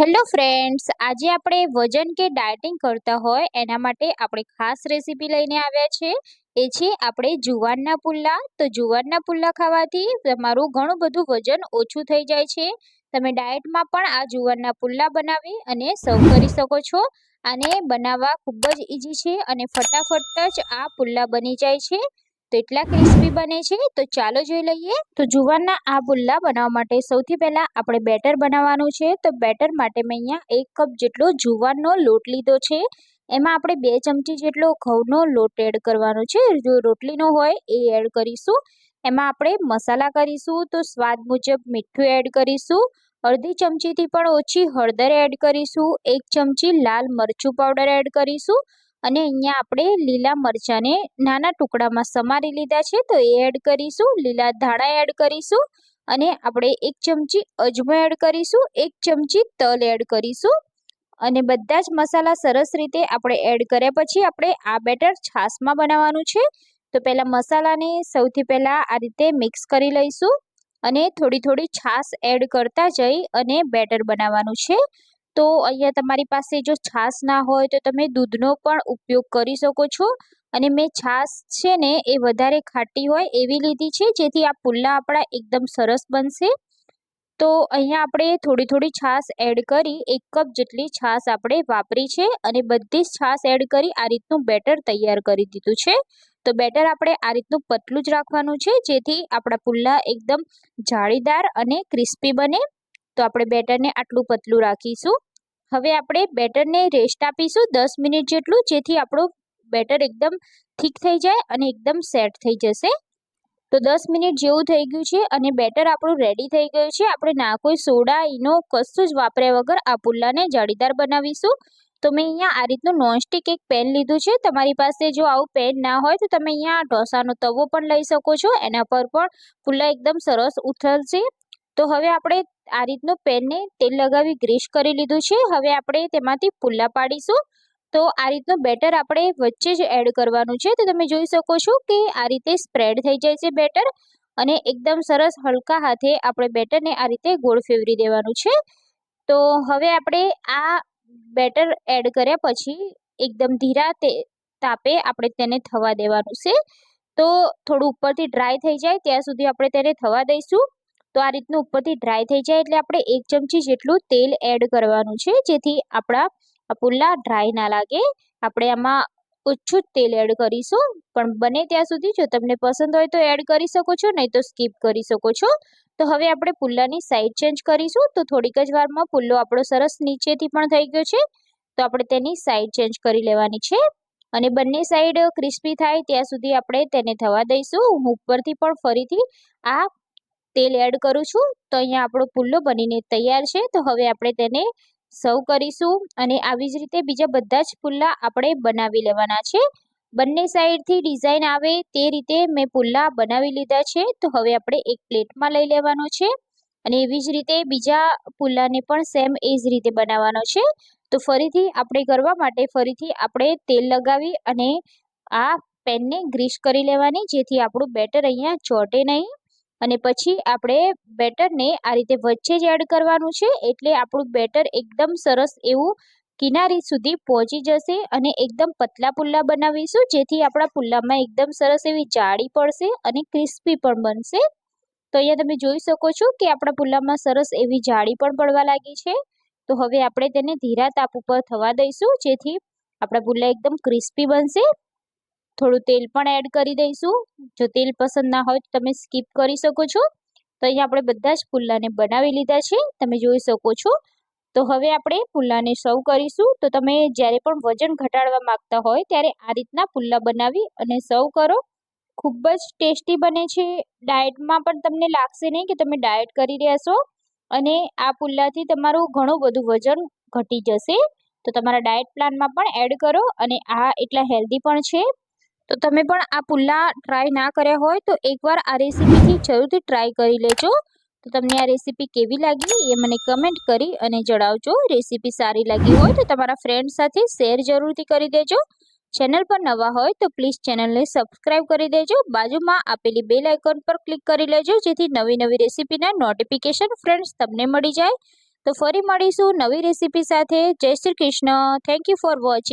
Hello friends આજે આપણે વજન કે ડાયટિંગ કરતા હોય, એના માટે આપણે ખાસ રેસીપી લઈને આવ્યા છે. એ છે આપણે જુવારના પુલ્લા. તો જુવારના પુલ્લા ખાવાથી તમારું ઘણું બધું વજન ઓછું થઈ જાય છે. તમે ડાયટમાં પણ આ જુવારના પુલ્લા બનાવી અને સર્વ કરી શકો છો. આને બનાવવા ખૂબ જ ઇઝી છે અને ફટાફટ જ આ પુલ્લા બની જાય છે. તો એટલા ક્રિસ્પી બને છે, તો ચાલો જોઈ લઈએ. તો જુવારના આ બુલ્લા બનાવવા માટે સૌથી પહેલાં આપણે બેટર બનાવવાનું છે. તો બેટર માટે મેં અહીંયા એક કપ જેટલો જુવારનો લોટ લીધો છે. એમાં આપણે બે ચમચી જેટલો ઘઉંનો લોટ એડ કરવાનો છે. જો રોટલીનો હોય એ એડ કરીશું. એમાં આપણે મસાલા કરીશું, તો સ્વાદ મુજબ મીઠું એડ કરીશું. અડધી ચમચીથી પણ ઓછી હળદર એડ કરીશું. એક ચમચી લાલ મરચું પાવડર એડ કરીશું. અને અહીંયા આપણે લીલા મરચાંને નાના ટુકડામાં સમારી લીધા છે. તો એ એડ કરીશું, લીલા ધાણા એડ કરીશું અને આપણે એક ચમચી અજમો એડ કરીશું, એક ચમચી તલ એડ કરીશું અને બધા જ મસાલા સરસ રીતે આપણે એડ કર્યા પછી આપણે આ બેટર છાશમાં બનાવવાનું છે. તો પહેલાં મસાલાને સૌથી પહેલાં આ રીતે મિક્સ કરી લઈશું અને થોડી થોડી છાશ એડ કરતા જઈ અને બેટર બનાવવાનું છે. તો અહીંયા તમારી પાસે જો છાશ ના હોય તો તમે દૂધનો પણ ઉપયોગ કરી શકો છો. અને મેં છાશ છે ને એ વધારે ખાટી હોય એવી લીધી છે, જેથી આ પુલ્લા આપણા એકદમ સરસ બનશે. તો અહીંયા આપણે થોડી થોડી છાશ એડ કરી, એક કપ જેટલી છાશ આપણે વાપરી છે અને બધી જ છાશ એડ કરી આ રીતનું બેટર તૈયાર કરી દીધું છે. તો બેટર આપણે આ રીતનું પતલું જ રાખવાનું છે, જેથી આપણા પુલ્લા એકદમ જાળીદાર અને ક્રિસ્પી બને. તો આપણે બેટરને આટલું પતલું રાખીશું. હવે આપણે બેટરને રેસ્ટ આપીશું દસ મિનિટ જેટલું, જેથી આપણું બેટર એકદમ થીક થઈ જાય અને એકદમ સેટ થઈ જશે. તો દસ મિનિટ જેવું થઈ ગયું છે અને બેટર આપણું રેડી થઈ ગયું છે. આપણે ના કોઈ સોડા, ઈનો કશું જ વાપર્યા વગર આ પુલ્લાને જાળીદાર બનાવીશું. તો મેં અહીંયા આ રીતનું નોનસ્ટિક એક પેન લીધું છે. તમારી પાસે જો આવું પેન ના હોય તો તમે અહીંયા ઢોસાનો તવો પણ લઈ શકો છો. એના પર પણ પુલ્લા એકદમ સરસ ઉથલશે. તો હવે આપણે આ રીતનું પેનને તેલ લગાવી ગ્રીસ કરી લીધું છે. હવે આપણે તેમાંથી પુલ્લા પાડીશું. તો આ રીતનું બેટર આપણે વચ્ચે જ એડ કરવાનું છે. તો તમે જોઈ શકો છો કે આ રીતે સ્પ્રેડ થઈ જાય છે બેટર અને એકદમ સરસ હલકા હાથે આપણે બેટરને આ રીતે ગોળ ફેવરી દેવાનું છે. તો હવે આપણે આ બેટર એડ કર્યા પછી એકદમ ધીરા તે તાપે આપણે તેને થવા દેવાનું છે. તો થોડું ઉપરથી ડ્રાય થઈ જાય, ત્યાં સુધી આપણે તેને થવા દઈશું. તો આ રીતનું ઉપરથી ડ્રાય થઈ જાય એટલે આપણે એક ચમચી જેટલું તેલ એડ કરવાનું છે. જેથી આપણા પુલ્લા ડ્રાય ના લાગે. આપણે આમાં ઓછું જ તેલ એડ કરીશું. પણ બને ત્યાં સુધી જો તમને પસંદ હોય તો એડ કરી શકો છો, નહીં તો સ્કીપ કરી શકો છો. તો હવે આપણે પુલ્લાની સાઈડ ચેન્જ કરીશું. તો થોડીક જ વારમાં પુલ્લો આપણો સરસ નીચેથી પણ થઈ ગયો છે. તો આપણે તેની સાઈડ ચેન્જ કરી લેવાની છે. અને બંને સાઈડ ક્રિસ્પી થાય ત્યાં સુધી આપણે તેને થવા દઈશું. હું ઉપરથી પણ ફરીથી આ તેલ એડ કરું છું. તો અહીંયા આપણો પુલ્લો બનીને તૈયાર છે. તો હવે આપણે તેને સર્વ કરીશું અને આવી જ રીતે બીજા બધા જ પુલ્લા આપણે બનાવી લેવાના છે. બંને સાઈડથી ડિઝાઇન આવે તે રીતે મેં પુલ્લા બનાવી લીધા છે. તો હવે આપણે એક પ્લેટમાં લઈ લેવાનો છે. અને એવી જ રીતે બીજા પુલ્લાને પણ સેમ એ જ રીતે બનાવવાનો છે. તો ફરીથી આપણે કરવા માટે ફરીથી આપણે તેલ લગાવી અને આ પેનને ગ્રીસ કરી લેવાની, જેથી આપણું બેટર અહીંયા ચોટે નહીં. અને પછી આપણે બેટરને આ રીતે વચ્ચે જ એડ કરવાનું છે, એટલે આપણું બેટર એકદમ સરસ એવું કિનારી સુધી પહોંચી જશે અને એકદમ પતલા પુલ્લા બનાવીશું, જેથી આપણા પુલ્લામાં એકદમ સરસ એવી જાળી પડશે અને ક્રિસ્પી પણ બનશે. તો અહીંયા તમે જોઈ શકો છો કે આપણા પુલ્લામાં સરસ એવી જાળી પણ પડવા લાગી છે. તો હવે આપણે તેને ધીરા તાપ ઉપર થવા દઈશું, જેથી આપણા પુલ્લા એકદમ ક્રિસ્પી બનશે. થોડું તેલ પણ એડ કરી દઈશું. જો તેલ પસંદ ના હોય તો તમે સ્કીપ કરી શકો છો. તો અહીંયા આપણે બધા જ પુલ્લાને બનાવી લીધા છે. તમે જોઈ શકો છો. તો હવે આપણે પુલ્લાને સર્વ કરીશું. તો તમે જ્યારે પણ વજન ઘટાડવા માંગતા હોય ત્યારે આ રીતના પુલ્લા બનાવી અને સર્વ કરો. ખૂબ જ ટેસ્ટી બને છે. ડાયટમાં પણ તમને લાગશે નહીં કે તમે ડાયટ કરી રહ્યા છો. અને આ પુલ્લાથી તમારું ઘણું બધું વજન ઘટી જશે. તો તમારા ડાયટ પ્લાનમાં પણ એડ કરો અને આ એટલા હેલ્ધી પણ છે. તો તમે પણ આ પુલ્લા ટ્રાય ના કર્યા હોય તો એકવાર આ રેસીપીથી જરૂરથી ટ્રાય કરી લેજો. તો તમને આ રેસીપી કેવી લાગી એ મને કમેન્ટ કરી અને જણાવજો. રેસીપી સારી લાગી હોય તો તમારા ફ્રેન્ડ સાથે શેર જરૂરથી કરી દેજો. ચેનલ પર નવા હોય તો પ્લીઝ ચેનલને સબસ્ક્રાઈબ કરી દેજો. બાજુમાં આપેલી બેલ આઇકોન પર ક્લિક કરી લેજો, જેથી નવી નવી રેસીપીના નોટિફિકેશન ફ્રેન્ડ્સ તમને મળી જાય. તો ફરી મળીશું નવી રેસીપી સાથે. જય Shri Krishna. Thank you for watching